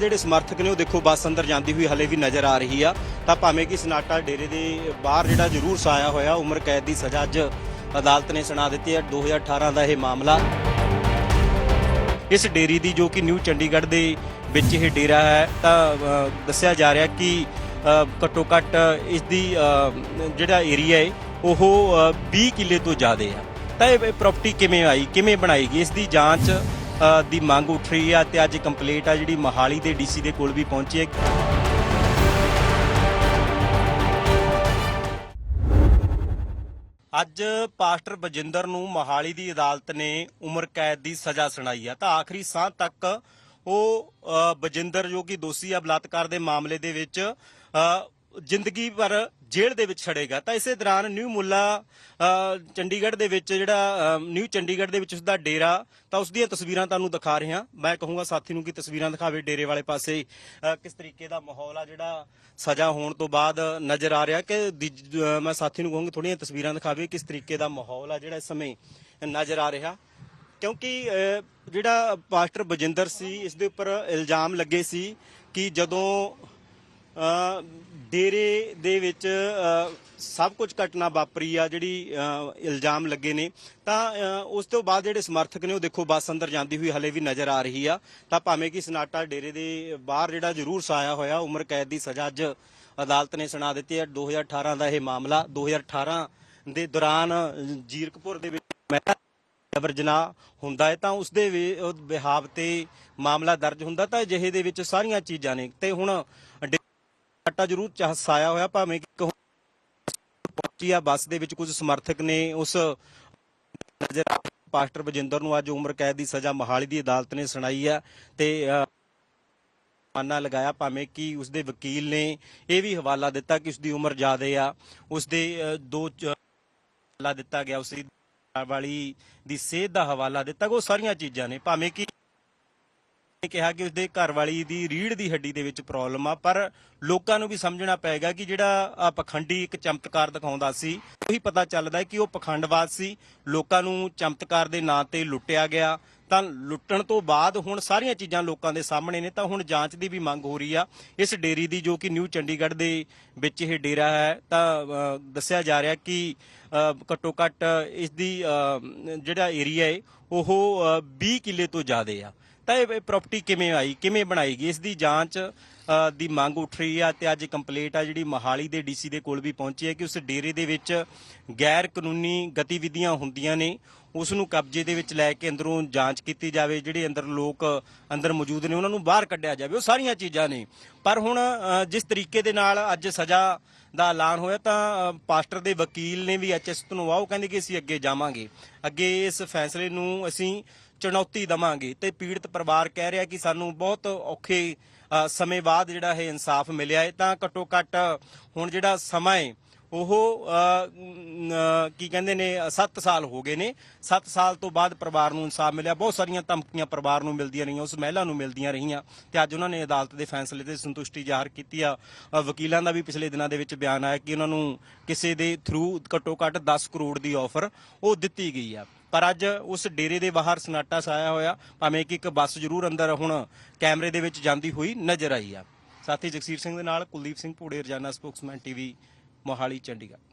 ਜਿਹੜੇ ਸਮਰਥਕ ਨੇ ਉਹ ਦੇਖੋ ਬੱਸ ਅੰਦਰ ਜਾਂਦੀ ਹੋਈ ਹਲੇ ਵੀ ਨਜ਼ਰ ਆ ਰਹੀ ਆ। ਤਾਂ ਭਾਵੇਂ ਕਿ ਸਨਾਟਾ ਡੇਰੇ ਦੇ ਬਾਹਰ ਜਿਹੜਾ ਜ਼ਰੂਰ ਸਾਇਆ ਹੋਇਆ ਉਮਰ ਕੈਦ ਦੀ ਸਜ਼ਾ ਅੱਜ ਅਦਾਲਤ ਨੇ ਸੁਣਾ ਦਿੱਤੀ ਹੈ। 2018 ਦਾ ਇਹ ਮਾਮਲਾ। ਇਸ ਡੇਰੀ ਦੀ ਜੋ ਕਿ ਨਿਊ ਚੰਡੀਗੜ੍ਹ ਦੇ ਵਿੱਚ ਇਹ ਡੇਰਾ ਹੈ ਤਾਂ ਦੱਸਿਆ ਜਾ ਰਿਹਾ ਕਿ ਘੱਟੋ ਘੱਟ ਇਸ ਦੀ ਜਿਹੜਾ ਏਰੀਆ ਹੈ ਉਹ ਅ, 20 ਕਿੱਲੇ ਤੋਂ ਜ਼ਿਆਦਾ ਆ। ਤਾਂ ਇਹ ਪ੍ਰਾਪਰਟੀ ਕਿਵੇਂ ਆਈ ਕਿਵੇਂ ਬਣਾਈ ਗਈ? ਇਸ ਦੀ ਜਾਂਚ ਦੀ ਮੰਗ ਉੱਠ ਰਹੀ ਆ ਤੇ ਅੱਜ ਕੰਪਲੀਟ ਆ ਜਿਹੜੀ ਮਹਾਲੀ ਦੇ ਡੀਸੀ ਦੇ ਕੋਲ ਵੀ ਪਹੁੰਚੀ ਹੈ। ਅੱਜ ਪਾਸਟਰ ਬਜਿੰਦਰ ਨੂੰ ਮਹਾਲੀ ਦੀ ਅਦਾਲਤ ਨੇ ਉਮਰ ਕੈਦ ਦੀ ਸਜ਼ਾ ਸੁਣਾਈ ਆ। ਤਾਂ ਆਖਰੀ ਸਾਹ ਤੱਕ ਉਹ ਬਜਿੰਦਰ ਜੋ ਕਿ ਦੋਸ਼ੀ ਆ, ਬਲਾਤਕਾਰ ਦੇ ਮਾਮਲੇ ਦੇ ਵਿੱਚ ਜ਼ਿੰਦਗੀ ਭਰ ਜੇਲ੍ਹ ਦੇ ਵਿੱਚ ਛੜੇਗਾ। ਤਾਂ ਇਸੇ ਦੌਰਾਨ ਨਿਊ ਮੁੱਲਾ ਚੰਡੀਗੜ੍ਹ ਦੇ ਵਿੱਚ ਜਿਹੜਾ ਨਿਊ ਚੰਡੀਗੜ੍ਹ ਦੇ ਵਿੱਚ ਉਸ ਦਾ ਡੇਰਾ, ਤਾਂ ਉਸ ਦੀਆਂ ਤਸਵੀਰਾਂ ਤੁਹਾਨੂੰ ਦਿਖਾ ਰਿਹਾ। ਮੈਂ ਕਹੂੰਗਾ ਸਾਥੀ ਨੂੰ ਕਿ ਤਸਵੀਰਾਂ ਦਿਖਾਵੇ ਡੇਰੇ ਵਾਲੇ ਪਾਸੇ ਕਿਸ ਤਰੀਕੇ ਦਾ ਮਾਹੌਲ ਆ ਜਿਹੜਾ ਸਜ਼ਾ ਹੋਣ ਤੋਂ ਬਾਅਦ ਨਜ਼ਰ ਆ ਰਿਹਾ ਕਿ ਦੀ- ਮੈਂ ਸਾਥੀ ਨੂੰ ਕਹੂੰਗਾ ਥੋੜੀਆਂ ਤਸਵੀਰਾਂ ਦਿਖਾਵੇ ਕਿਸ ਤਰੀਕੇ ਦਾ ਮਾਹੌਲ ਆ ਜਿਹੜਾ ਇਸ ਸਮੇਂ ਨਜ਼ਰ ਆ ਰਿਹਾ। ਕਿਉਂਕਿ ਜਿਹੜਾ ਪਾਸਟਰ ਬਜਿੰਦਰ ਸੀ, ਇਸ ਦੇ ਉੱਪਰ ਇਲਜ਼ਾਮ ਲੱਗੇ ਸੀ ਕਿ ਜਦੋਂ ਡੇਰੇ ਦੇ ਵਿੱਚ ਸਭ ਕੁਝ ਘਟਨਾ ਵਾਪਰੀ ਆ, ਜਿਹੜੀ ਇਲਜ਼ਾਮ ਲੱਗੇ ਨੇ। ਤਾਂ ਉਸ ਤੋਂ ਬਾਅਦ ਜਿਹੜੇ ਸਮਰਥਕ ਨੇ, ਉਹ ਦੇਖੋ ਬੱਸ ਅੰਦਰ ਜਾਂਦੀ ਹੋਈ ਹਲੇ ਵੀ ਨਜ਼ਰ ਆ ਰਹੀ ਆ। ਤਾਂ ਭਾਵੇਂ ਕਿ ਸਨਾਟਾ ਡੇਰੇ ਦੇ ਬਾਹਰ ਜਿਹੜਾ ਜ਼ਰੂਰ ਸਾਇਆ ਹੋਇਆ, ਉਮਰ ਕੈਦ ਦੀ ਸਜ਼ਾ ਅੱਜ ਅਦਾਲਤ ਨੇ ਸੁਣਾ ਦਿੱਤੀ ਹੈ 2018 ਦਾ ਇਹ ਮਾਮਲਾ 2018 ਦੇ ਦੌਰਾਨ ਜੀਰਕਪੁਰ ਦੇ ਵਿੱਚ ਮਹਿਲਾ ਜਬਰ ਜਨਾਹ ਹੁੰਦਾ ਹੈ, ਤਾਂ ਉਸ ਦੇ ਵੀ- ਤੇ ਮਾਮਲਾ ਦਰਜ ਹੁੰਦਾ। ਤਾਂ ਅਜਿਹੇ ਦੇ ਵਿੱਚ ਸਾਰੀਆਂ ਚੀਜ਼ਾਂ ਨੇ। ਤੇ ਹੁਣ ਡਾਟਾ ਜ਼ਰੂਰ ਚਾਹਸਾਇਆ ਹੋਇਆ, ਭਾਵੇਂ ਕਿ ਪਹੁੰਚੀ ਆ ਬੱਸ ਦੇ ਵਿੱਚ ਕੁਝ ਸਮਰਥਕ ਨੇ ਉਸ ਨਜ਼ਰ ਪਾਸਟਰ ਬਜਿੰਦਰ ਨੂੰ ਅੱਜ ਉਮਰ ਕੈਦ ਦੀ ਸਜ਼ਾ ਮਹਾਲੀ ਦੀ ਅਦਾਲਤ ਨੇ ਸੁਣਾਈ ਆ ਤੇ ਮਾਨਾ ਲਗਾਇਆ ਭਾਵੇਂ ਕਿ ਉਸ ਦੇ ਵਕੀਲ ਨੇ ਇਹ ਵੀ ਹਵਾਲਾ ਦਿੱਤਾ ਕਿ ਉਸ ਦੀ ਉਮਰ ਜ਼ਿਆਦਾ ਆ। ਉਸ ਦੇ ਦੋ ਹਵਾਲਾ ਦਿੱਤਾ ਗਿਆ ਉਸ ਦੀ ਵਾਲੀ ਦੀ ਸਿਹਤ ਦਾ ਹਵਾਲਾ ਦਿੱਤਾ ਉਹ ਸਾਰੀਆਂ ਚੀਜ਼ਾਂ ਨੇ। ਭਾਵੇਂ ਕਿ ਨੇ ਕਿਹਾ ਕਿ ਉਸਦੇ ਘਰ ਵਾਲੀ ਦੀ ਰੀੜ ਦੀ ਹੱਡੀ ਦੇ ਵਿੱਚ ਪ੍ਰੋਬਲਮ ਆ ਪਰ ਲੋਕਾਂ ਨੂੰ ਵੀ ਸਮਝਣਾ ਪਏਗਾ ਕਿ ਜਿਹੜਾ ਪਖੰਡੀ ਇੱਕ ਚਮਤਕਾਰ ਦਿਖਾਉਂਦਾ ਸੀ ਉਹੀ ਪਤਾ ਚੱਲਦਾ ਕਿ ਉਹ ਪਖੰਡਵਾਦ ਸੀ। ਲੋਕਾਂ ਨੂੰ ਚਮਤਕਾਰ ਦੇ ਨਾਂ ਤੇ ਲੁੱਟਿਆ ਗਿਆ। ਤਾਂ ਲੁੱਟਣ ਤੋਂ ਬਾਅਦ ਹੁਣ ਸਾਰੀਆਂ ਚੀਜ਼ਾਂ ਲੋਕਾਂ ਦੇ ਸਾਹਮਣੇ ਨੇ ਤਾਂ ਹੁਣ ਜਾਂਚ ਦੀ ਵੀ ਮੰਗ ਹੋ ਰਹੀ ਆ। ਇਸ ਡੇਰੀ ਦੀ ਜੋ ਕਿ ਨਿਊ ਚੰਡੀਗੜ੍ਹ ਦੇ ਵਿੱਚ ਇਹ ਡੇਰਾ ਹੈ ਤਾਂ ਦੱਸਿਆ ਜਾ ਰਿਹਾ ਕਿ ਘੱਟੋ ਘੱਟ ਇਸ ਦੀ ਜਿਹੜਾ ਏਰੀਆ ਹੈ ਉਹ ਅ, 20 ਕਿੱਲੇ ਤੋਂ ਜ਼ਿਆਦਾ ਆ। ਤਾਂ ਇਹ ਪ੍ਰਾਪਰਟੀ ਕਿਵੇਂ ਆਈ? ਕਿਵੇਂ ਬਣਾਈ ਗਈ? ਇਸ ਦੀ ਜਾਂਚ ਦੀ ਮੰਗ ਉੱਠ ਰਹੀ ਆ ਤੇ ਅੱਜ ਕੰਪਲੀਟ ਆ ਜਿਹੜੀ ਮਹਾਲੀ ਦੇ ਡੀਸੀ ਦੇ ਕੋਲ ਵੀ ਪਹੁੰਚੀ ਹੈ ਕਿ ਉਸ ਡੇਰੇ ਦੇ ਵਿੱਚ ਗੈਰ ਕਾਨੂੰਨੀ ਗਤੀਵਿਧੀਆਂ ਹੁੰਦੀਆਂ ਨੇ। ਉਸ ਨੂੰ ਕਬਜ਼ੇ ਦੇ ਵਿੱਚ ਲੈ ਕੇ ਅੰਦਰੋਂ ਜਾਂਚ ਕੀਤੀ ਜਾਵੇ, ਜਿਹੜੇ ਅੰਦਰ ਲੋਕ ਅੰਦਰ ਮੌਜੂਦ ਨੇ, ਉਹਨਾਂ ਨੂੰ ਬਾਹਰ ਕੱਢਿਆ ਜਾਵੇ। ਉਹ ਸਾਰੀਆਂ ਚੀਜ਼ਾਂ ਨੇ। ਪਰ ਹੁਣ ਜਿਸ ਤਰੀਕੇ ਦੇ ਨਾਲ ਅੱਜ ਸਜ਼ਾ ਦਾ ਐਲਾਨ ਹੋਇਆ ਤਾਂ ਪਾਸਟਰ ਦੇ ਵਕੀਲ ਨੇ ਵੀ ਐਚਐਸ ਧਨੋਆ, ਉਹ ਕਹਿੰਦੇ ਕਿ ਅਸੀਂ ਅੱਗੇ ਜਾਵਾਂਗੇ। ਅੱਗੇ ਇਸ ਫੈਸਲੇ ਨੂੰ ਅਸੀਂ ਚੁਣੌਤੀ ਦਵਾਂਗੇ ਤੇ ਪੀੜਤ ਪਰਿਵਾਰ ਕਹਿ ਰਿਹਾ ਕਿ ਸਾਨੂੰ ਬਹੁਤ ਔਖੇ ਸਮੇਂ ਬਾਅਦ ਜਿਹੜਾ ਇਹ ਇਨਸਾਫ ਮਿਲਿਆ ਹੈ। ਤਾਂ ਘੱਟੋ ਘੱਟ ਹੁਣ ਜਿਹੜਾ ਸਮਾਂ ਹੈ, ਉਹ ਕੀ ਕਹਿੰਦੇ ਨੇ 7 ਸਾਲ ਹੋ ਗਏ ਨੇ। 7 ਸਾਲ ਤੋਂ ਬਾਅਦ ਪਰਿਵਾਰ ਨੂੰ ਇਨਸਾਫ ਮਿਲਿਆ। ਬਹੁਤ ਸਾਰੀਆਂ ਧਮਕੀਆਂ ਪਰਿਵਾਰ ਨੂੰ ਮਿਲਦੀਆਂ ਰਹੀਆਂ, ਉਸ ਮਹਿਲਾ ਨੂੰ ਮਿਲਦੀਆਂ ਰਹੀਆਂ। ਤੇ ਅੱਜ ਉਹਨਾਂ ਨੇ ਅਦਾਲਤ ਦੇ ਫੈਸਲੇ ਤੇ ਸੰਤੁਸ਼ਟੀ ਜ਼ਾਹਰ ਕੀਤੀ ਆ। ਵਕੀਲਾਂ ਦਾ ਵੀ ਪਿਛਲੇ ਦਿਨਾਂ ਦੇ ਵਿੱਚ ਬਿਆਨ ਆਇਆ ਕਿ ਉਹਨਾਂ ਨੂੰ ਕਿਸੇ ਦੇ ਥਰੂ ਘੱਟੋ ਘੱਟ 10 ਕਰੋੜ ਦੀ ਆਫਰ ਉਹ ਦਿੱਤੀ ਗਈ ਆ। ਪਰ ਅੱਜ ਉਸ ਡੇਰੇ ਦੇ ਬਾਹਰ ਸਨਾਟਾ ਸਾਇਆ ਹੋਇਆ, ਭਾਵੇਂ ਕਿ ਇੱਕ ਬੱਸ ਜ਼ਰੂਰ ਅੰਦਰ ਹੁਣ ਕੈਮਰੇ ਦੇ ਵਿੱਚ ਜਾਂਦੀ ਹੋਈ ਨਜ਼ਰ ਆਈ ਆ। ਸਾਥੀ ਜਗਸੀਰ ਸਿੰਘ ਦੇ ਨਾਲ ਕੁਲਦੀਪ ਸਿੰਘ ਭੂੜੇ, ਰਜਾਨਾ ਸਪੋਕਸਮੈਨ ਟੀਵੀ, ਮੋਹਾਲੀ, ਚੰਡੀਗੜ੍ਹ।